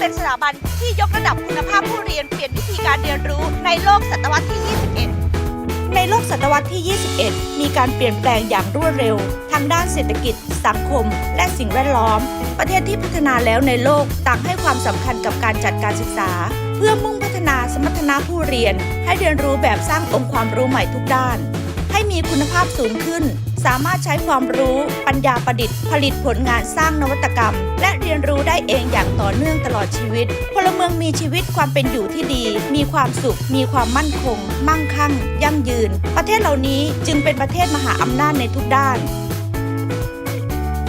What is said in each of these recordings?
เป็นสถาบันที่ยกระดับคุณภาพผู้เรียนเปลี่ยนวิธีการเรียนรู้ในโลกศตวรรษที่ 21 ในโลกศตวรรษที่ 21 มีการเปลี่ยนแปลงอย่างรวดเร็ว ทางด้านเศรษฐกิจ สังคม และสิ่งแวดล้อม ประเทศที่พัฒนาแล้วในโลกต่างให้ความสำคัญกับการจัดการศึกษา เพื่อมุ่งพัฒนาสมรรถนะผู้เรียน ให้เรียนรู้แบบสร้างองค์ความรู้ใหม่ทุกด้าน ให้มีคุณภาพสูงขึ้นสามารถใช้ความรู้ ปัญญาประดิษฐ์ ผลิตผลงานสร้างนวัตกรรม และเรียนรู้ เองอย่างต่อเนื่องตลอดชีวิต พลเมืองมีชีวิตความเป็นอยู่ที่ดี มีความสุข มีความมั่นคง มั่งคั่ง ยั่งยืน ประเทศเหล่านี้จึงเป็นประเทศมหาอำนาจในทุกด้าน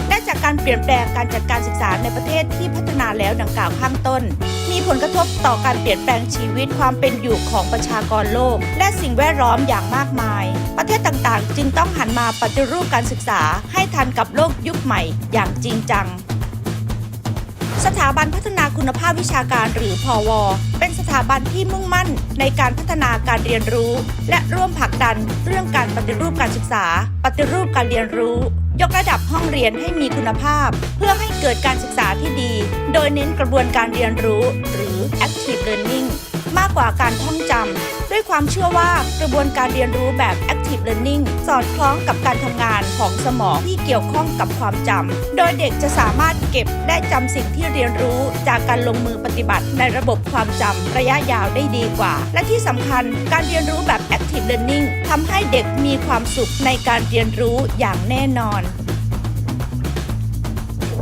และจากการเปลี่ยนแปลงการจัดการศึกษาในประเทศที่พัฒนาแล้วดังกล่าวข้างต้น มีผลกระทบต่อการเปลี่ยนแปลงชีวิตความเป็นอยู่ของประชากรโลก และสิ่งแวดล้อมอย่างมากมาย ประเทศต่างๆ จึงต้องหันมาปฏิรูปการศึกษาให้ทันกับโลกยุคใหม่อย่างจริงจัง สถาบันพัฒนาคุณภาพวิชาการหรือพอว เป็นสถาบันที่มุ่งมั่นในการพัฒนาการเรียนรู้ และร่วมผลักดันเรื่องการปฏิรูปการศึกษา ปฏิรูปการเรียนรู้ ยกระดับห้องเรียนให้มีคุณภาพ เพื่อให้เกิดการศึกษาที่ดี โดยเน้นกระบวนการเรียนรู้ หรือ active learning ว่าการท่องจำด้วยความเชื่อว่ากระบวนการเรียนรู้แบบ active learning สอดคล้องกับการทำงานของสมองที่เกี่ยวข้องกับความจำโดยเด็กจะสามารถเก็บและจำสิ่งที่เรียนรู้จากการลงมือปฏิบัติในระบบความจำระยะยาวได้ดีกว่า และที่สำคัญการเรียนรู้แบบ active learning ทำให้เด็กมีความสุขในการเรียนรู้อย่างแน่นอน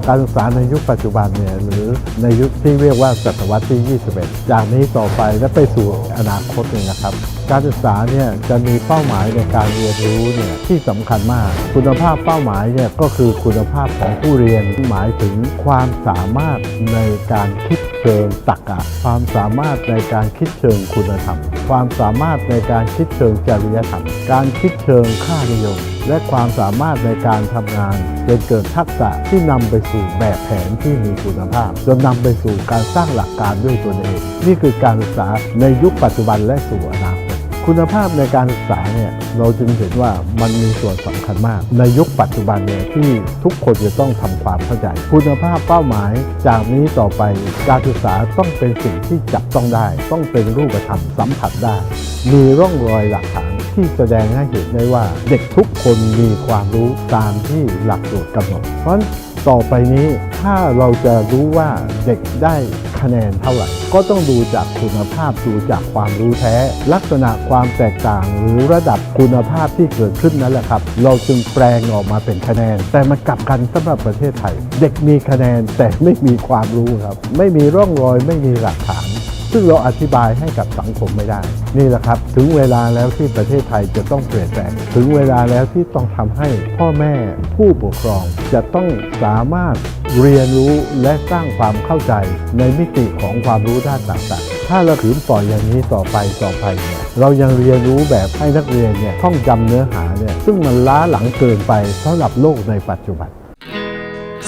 การศึกษาในยุคปัจจุบันเนี่ยหรือในยุคที่เรียกว่าศตวรรษที่ 21 จากนี้ต่อไปและไปสู่อนาคตเนี่ยนะครับ การศึกษาเนี่ยจะมีเป้าหมายในการเรียนรู้เนี่ยที่สำคัญมาก คุณภาพเป้าหมายเนี่ยก็คือคุณภาพของผู้เรียนหมายถึงความสามารถในการคิด เชิงตรรกะ ความสามารถในการคิดเชิงคุณธรรม ความสามารถในการคิดเชิงจริยธรรม การคิดเชิงค่านิยม และความสามารถในการทำงานจนเกิดทักษะที่นำไปสู่แบบแผนที่มีคุณภาพจนนำไปสู่การสร้างหลักการด้วยตนเอง นี่คือการศึกษาในยุคปัจจุบันและสู่อนาคต คุณภาพในการศึกษาเนี่ยเราจึงเห็นว่ามันมีส่วนสำคัญมาก ในยุคปัจจุบันเนี่ยที่ทุกคนจะต้องทำความเข้าใจ คุณภาพเป้าหมายจากนี้ต่อไปการศึกษาต้องเป็นสิ่งที่จับต้องได้ ต้องเป็นรูปธรรมสัมผัสได้ มีร่องรอยหลักฐานที่แสดงให้เห็นได้ว่าเด็กทุกคนมีความรู้ตามที่หลักสูตรกำหนดเพราะ ต่อไปนี้ถ้าเราจะรู้ว่าเด็กได้คะแนนเท่าไหร่ ก็ต้องดูจากคุณภาพดูจากความรู้แท้ ลักษณะความแตกต่างหรือระดับคุณภาพที่เกิดขึ้นนั่นแหละครับ เราจึงแปลงออกมาเป็นคะแนน แต่มันกลับกันสำหรับประเทศไทย เด็กมีคะแนนแต่ไม่มีความรู้ครับ ไม่มีร่องรอยไม่มีหลักฐาน ซึ่งเราอธิบายให้กับสังคมไม่ได้ นี่แหละครับ ถึงเวลาแล้วที่ประเทศไทยจะต้องเปลี่ยนแปลง ถึงเวลาแล้วที่ต้องทำให้พ่อแม่ผู้ปกครอง จะต้องสามารถเรียนรู้และสร้างความเข้าใจในมิติของความรู้ด้านต่างๆ ถ้าเราขืนปล่อยอย่างนี้ต่อไปต่อไปเนี่ยเรายังเรียนรู้แบบให้นักเรียนเนี่ยท่องจำเนื้อหาเนี่ยซึ่งมันล้าหลังเกินไปสำหรับโลกในปัจจุบัน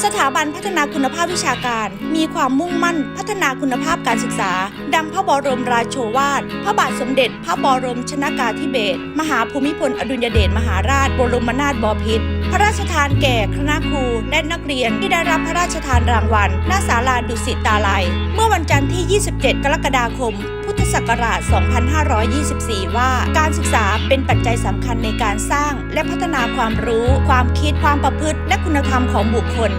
สถาบันพัฒนาคุณภาพวิชาการ มีความมุ่งมั่นพัฒนาคุณภาพการศึกษา ดังพระบรมราโชวาท พระบาทสมเด็จ พระบรมชนากาธิเบศรมหาภูมิพลอดุลยเดชมหาราชบรมนาถบพิตร พระราชทานแก่คณะครูและนักเรียนที่ได้รับพระราชทานรางวัลณศาลาดุสิตตาลัย เมื่อวันจันทร์ที่ 27 กรกฎาคม พุทธศักราช 2524 ว่าการศึกษาเป็นปัจจัยสำคัญในการสร้าง และพัฒนาความรู้ ความคิด ความประพฤติ และคุณธรรมของบุคคล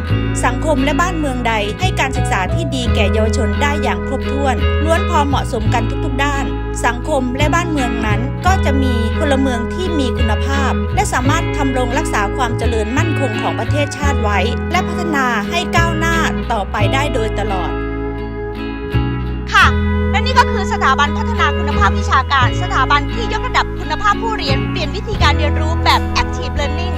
สังคมและบ้านเมืองใด ให้การศึกษาที่ดีแก่เยาวชนได้อย่างครบถ้วน ล้วนพอเหมาะสมกันทุกๆ ด้าน สังคมและบ้านเมืองนั้น ก็จะมีพลเมืองที่มีคุณภาพ และสามารถทำรงรักษาความเจริญมั่นคงของประเทศชาติไว้ และพัฒนาให้ก้าวหน้าต่อไปได้โดยตลอด ค่ะ และนี่ก็คือสถาบันพัฒนาคุณภาพวิชาการ สถาบันที่ยกระดับคุณภาพผู้เรียนเปลี่ยนวิธีการเรียนรู้แบบ Active Learning